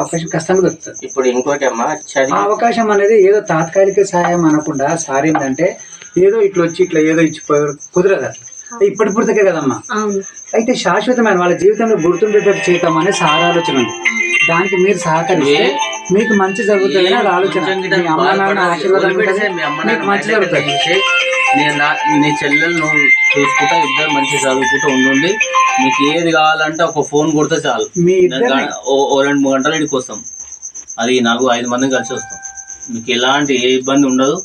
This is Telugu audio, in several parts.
అవకాశం కష్టంగా దొరుకుతుంది. ఇప్పుడు ఇంకోటి అమ్మా ఆ అవకాశం అనేది ఏదో తాత్కాలిక సహాయం అనకుండా సార్ ఏంటంటే ఏదో ఇట్లా వచ్చి ఇట్లా ఏదో ఇచ్చిపోయాడు కుదరదు అట్లా ఇప్పటి పుడతకే కదమ్మా. అవును. అయితే శాశ్వతమైన వాళ్ళ జీవితంలో గుర్తుండేటట్టు చేద్దాం అనే సార్ ఆలోచన ఉంది. దానికి మీరు సహకరిస్తే మీకు మంచి జరుగుతుంది అని ఆలోచన. మీ అమ్మ నాన్న ఆశీర్వాదం మీకు మంచి జరుగుతుంది. నేను నా నీ చెల్లెలు నువ్వు చూసుకుంటా ఇద్దరు మంచి చదువుకుంటూ ఉండండి. నీకు ఏది కావాలంటే ఒక ఫోన్ కొడితే చాలు. ఓ రెండు మూడు గంటలు ఇక్కడికి వస్తాం. అది నాలుగు ఐదు మంది కలిసి వస్తాం. మీకు ఎలాంటి ఏ ఇబ్బంది ఉండదు.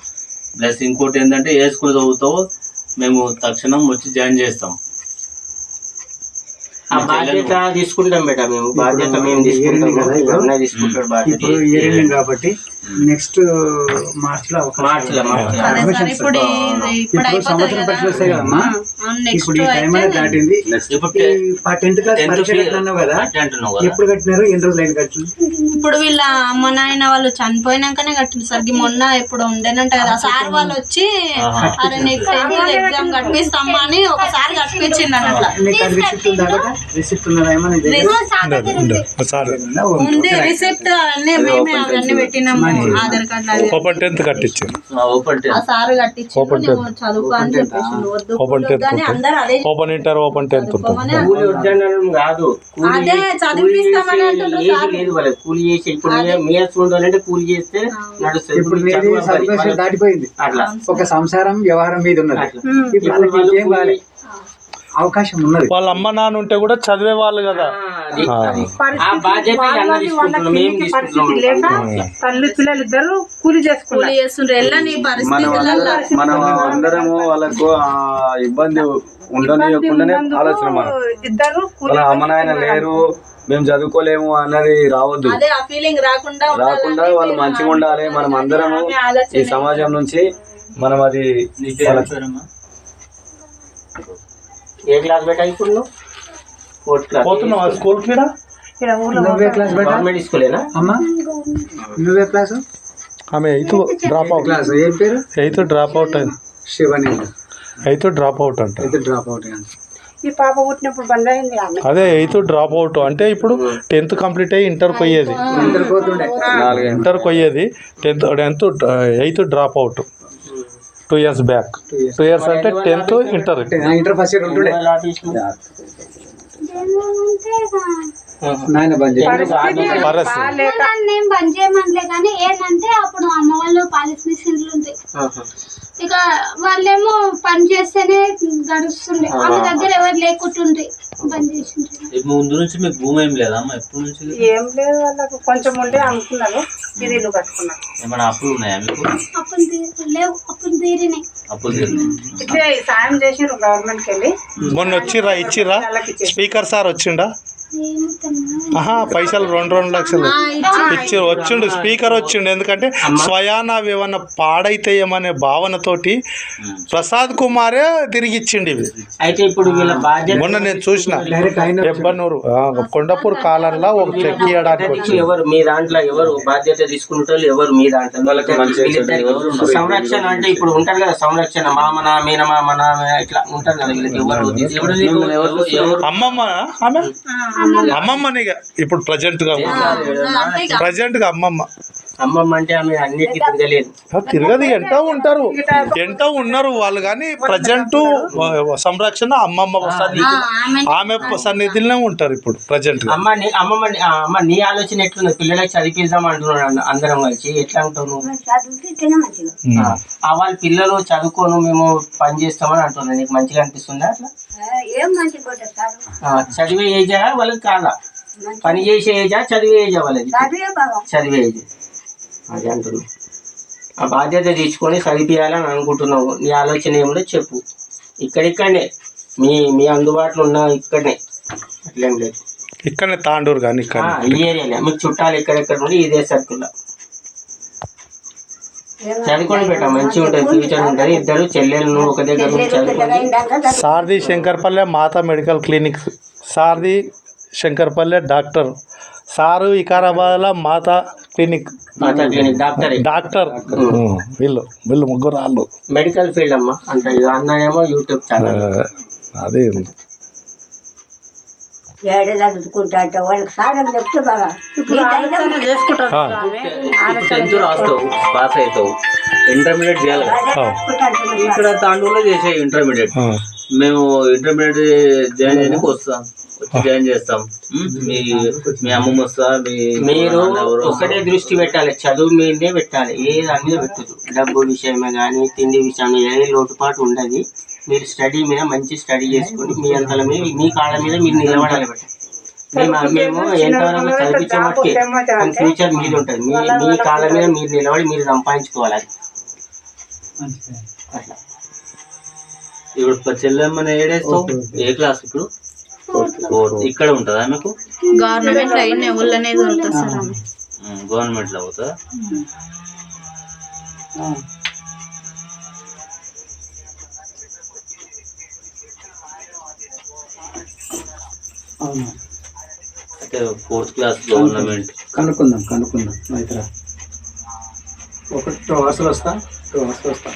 ప్లస్ ఇంకోటి ఏంటంటే ఏ స్కూల్ చదువుతావో మేము తక్షణం వచ్చి జాయిన్ చేస్తాం. ఆ బాధ్యత తీసుకుంటాం బేట మేము. బాధ్యత మేము తీసుకుంటాం. తీసుకుంటాడు బాధ్యత. కాబట్టి నెక్స్ట్ మార్చ్లో Admissions ఇప్పుడు సంవత్సరం కదా. పరీక్షలు వస్తాయి కదమ్మా? నెక్స్ట్ ఇప్పుడు ఈ టైం అనేది దాటింది. ఇప్పుడు టెన్త్ క్లాస్ పరీక్ష కట్టినావు కదా? ఎప్పుడు కట్టినారు? ఎన్ని రోజులు కట్టిన ఇప్పుడు వీళ్ళ అమ్మ నాయన వాళ్ళు చనిపోయినాకనే కట్టింది సార్. మొన్న ఇప్పుడు ఉండేనంట కదా. సార్ వాళ్ళు వచ్చి అరే నీకు టెన్త్ ఎగ్జామ్ కట్టిస్తామా అని ఒకసారి నీకు అది రిసిప్ట్ ఉందా కదా రిసిప్ట్ ఉన్నదా ఏమో నీ దగ్గర? సార్ ఉందా? ఉంది? రిసిప్ట్ అవన్నీ మేమే అవన్నీ పెట్టినాము ఆధార్ కార్డు అవి ఓపెన్ టెన్త్ కట్టించారు. ఓపెన్ ఆ సార్ కట్టించిండు నువ్వు చదువుకో అని చెప్పేసిండు వద్దు ఓపెన్ వద్దు టెన్త్ అని అందరు అదే ఓపెన్ ఇంటర్ ఓపెన్ టెన్త్ కాదు. కూలి అదే చదివిస్తామని చేసి కూలి ఇప్పుడు కూలి చేస్తే నడుస్తుంది. ఇప్పుడు దాటిపోయింది. అట్లా. ఒక సంసారం వ్యవహారం మీద ఉన్నది. ఇప్పుడు వాళ్ళకి ఇంకేం కావాలి? అవకాశం ఉన్నది. వాళ్ళ అమ్మ నాన్న ఉంటే కూడా చదివే వాళ్ళు కదా. తల్లి పిల్లలు ఇద్దరు కూలి మనం అందరము వాళ్ళకు ఇబ్బంది ఉండనియకుండానే ఆలోచన మనం. ఇద్దరు అమ్మ నాయన లేరు మేము చదువుకోలేము అన్నది రావద్దు. అదే ఆ ఫీలింగ్ రాకుండా రాకుండా వాళ్ళు మంచిగా ఉండాలి మనం అందరము ఈ సమాజం నుంచి మనం అది ఏ క్లాస్ బెట ఇప్పుడు నువ్వు ఫోర్త్ క్లాస్ పోతున్నావా స్కూల్కి ఇక్కడ ఊర్లో నువ్వే క్లాస్ బెట గవర్నమెంట్ స్కూలేనా అమ్మా నువ్వే క్లాస్ ఆమె ఎయిత్ డ్రాప్ అవుట్ క్లాస్ ఏం పేరు? ఎయిత్ డ్రాప్ అవుట్ అయింది శివని. ఎయిత్ డ్రాప్ అవుట్ అంట. అయితే డ్రాప్ అవుట్ ఈ పాప పుట్టినప్పుడు బంద్ అయింది ఆమె. అదే ఎయిత్ డ్రాప్ అవుట్ అంటే ఇప్పుడు టెన్త్ కంప్లీట్ అయ్యి ఇంటర్ పోయేది ఇంటర్ పోతుండే. నాలుగు ఇంటర్ పోయేది tenth tenth eighth drop out two years back two years అంటే tenth inter inter first year ఉంటుండే. బంద్ నేను చేయమనలే కానీ ఏంటంటే అప్పుడు అమ్మ వాళ్ళు పాలిస్ మిషన్లు ఉంటాయి. ఇక వాళ్ళేమో పని చేస్తేనే గడుస్తుండే. ఆమె దగ్గర ఎవరు చేసిండ్రి ముందు నుంచి మీకు భూమి ఏం లేదా అమ్మా? ఎప్పటి నుంచి ఏం లేదు వాళ్ళకు కొంచెం ఉంటే అమ్ముకున్నారు ఇది ఇల్లు కట్టుకున్నారు. ఏమైనా అప్పులు ఉన్నాయా మీకు? అప్పుడు తీరినాయి. అప్పులు తీరు ఇట్లే సాయం చేసిర్రు గవర్నమెంట్కి వెళ్ళి మొన్న వచ్చిర్రా ఇచ్చిర్రా? స్పీకర్ సార్ వచ్చిండా. ఆహా పైసలు రెండు రెండు లక్షలు. ఇచ్చి వచ్చిండు స్పీకర్ వచ్చిండు. ఎందుకంటే స్వయాన ఏమన్నా పాడైతాయేమనే భావనతోటి ప్రసాద్ కుమారే తిరిగి ఇచ్చిండు ఇవి. అయితే ఇప్పుడు మొన్న నేను చూసిన. ఎబ్బనూరు కొండపూర్ కాలంలో ఒక చెక్ ఇవ్వడానికి ఎవరు మీ దాంట్లో ఎవరు బాధ్యత తీసుకుంటారు ఎవరు మీ దాంట్లో? సంరక్షణ అంటే ఇప్పుడు ఉంటారు కదా సంరక్షణ. మామన మీనమామన ఇట్లా ఉంటారు కదా వీళ్ళకి ఎవరు? అమ్మమ్మ ఆమె? అమ్మమ్మని ఇక ఇప్పుడు ప్రజెంట్గా ప్రజెంట్గా అమ్మమ్మ. అమ్మమ్మ అంటే ఆమె అన్నిటికీ తిరగలేదు. తిరగదు ఎంట ఉంటారు. ఎంట ఉన్నారు వాళ్ళు కానీ ప్రజెంట్ సంరక్షణ అమ్మమ్మ సన్నిధి ఆమె సన్నిధిలోనే ఉంటారు ఇప్పుడు ప్రజెంట్ అమ్మ నీ అమ్మమ్మ అమ్మ నీ ఆలోచన ఎట్లుంది? పిల్లలకి చదివిద్దాం అంటున్నాడు అన్న- అందరం కలిసి. ఎట్లా ఆ వాళ్ళ పిల్లలు చదువుకోను మేము పని చేస్తామని అంటున్నారు నీకు మంచిగా అనిపిస్తుందా అట్లా? చదివే ఏజా? వాళ్ళకి కాదా? పని చేసే ఏజా చదివే ఏజా వాళ్ళది. చదివే ఏజ్ అది అంటున్నా. ఆ బాధ్యత తీసుకొని చదివియాలని అనుకుంటున్నావు. నీ ఆలోచన ఏమిటో చెప్పు. ఇక్కడిక్కడనే. మీ మీ అందుబాటులో ఉన్న ఇక్కడనే. అట్లేం లేదు. ఇక్కడనే తాండూరు కానీ ఇక్కడ ఆ, ఈ ఏరియాలో మీకు చుట్టాలు ఎక్కడెక్కడ నుండి ఇదే సర్కిల్లో చదువుకొని పెట్ట మంచిగా ఉంటుంది. ఫ్యూచర్ ఉంటుంది. ఇద్దరు చెల్లెళ్ళు ఒక దగ్గర నుండి చదువుకొని Sarathi Shankarpalle Mata medical clinic. Sarathi Shankarpalle doctor sir వికారాబాద్లో Mata clinic. Mata clinic doctor. వీళ్ళు వీళ్ళు ముగ్గురు వాళ్ళు మెడికల్ ఫీల్డ్ అమ్మా అంటే అన్న ఏమో యూట్యూబ్ ఛానల్. అదే. ఏడేలా చదువుకుంటా అంటే వాళ్ళకి సాగం చెప్తే బాగా. పాస్ అవుతావు? ఇంటర్మీడియట్ చేయాలి కదా. ఇక్కడ తాండూరులో చేసే ఇంటర్మీడియట్. మేము ఇంటర్మీడియట్ జాయిన్ చేయడానికి వస్తాం. వచ్చి జాయిన్ చేస్తాం. మీ మీ అమ్మమ్మ వస్తా మీ మీరు ఒకటే దృష్టి పెట్టాలి. చదువు మీదే పెట్టాలి. ఏ దాని మీద పెట్టదు డబ్బు విషయమే కానీ తిండి విషయం మీద ఏ లోటుపాటు ఉండదు. మీరు స్టడీ మీద మంచి స్టడీ చేసుకొని మీ అంతల మీద మీ కాళ్ళ మీద మీరు నిలబడాలి బట్టి. మేము ఎంతవరకు చదివించే మట్టుకే ఫ్యూచర్ మీద ఉంటుంది. మీ మీ కాళ్ళ మీద మీరు నిలబడి మీరు సంపాదించుకోవాలి. అది మంచిది. అట్లా. ఇప్పుడు చెల్లెమ్మని ఏడేస్తావు? ఏ క్లాస్ ఇప్పుడు? ఇక్కడ ఉంటుందా మీకు గవర్నమెంట్లో అయిన ఊళ్ళనే దొరుకుతుంది సార్ ఆమె. గవర్నమెంట్లో అవుతుందా అవును? Fourth class government. కనుక్కుందాం కనుక్కుందాం మైత్ర. ఒక టూ అవర్స్లో వస్తా టూ అవర్స్లో వస్తా.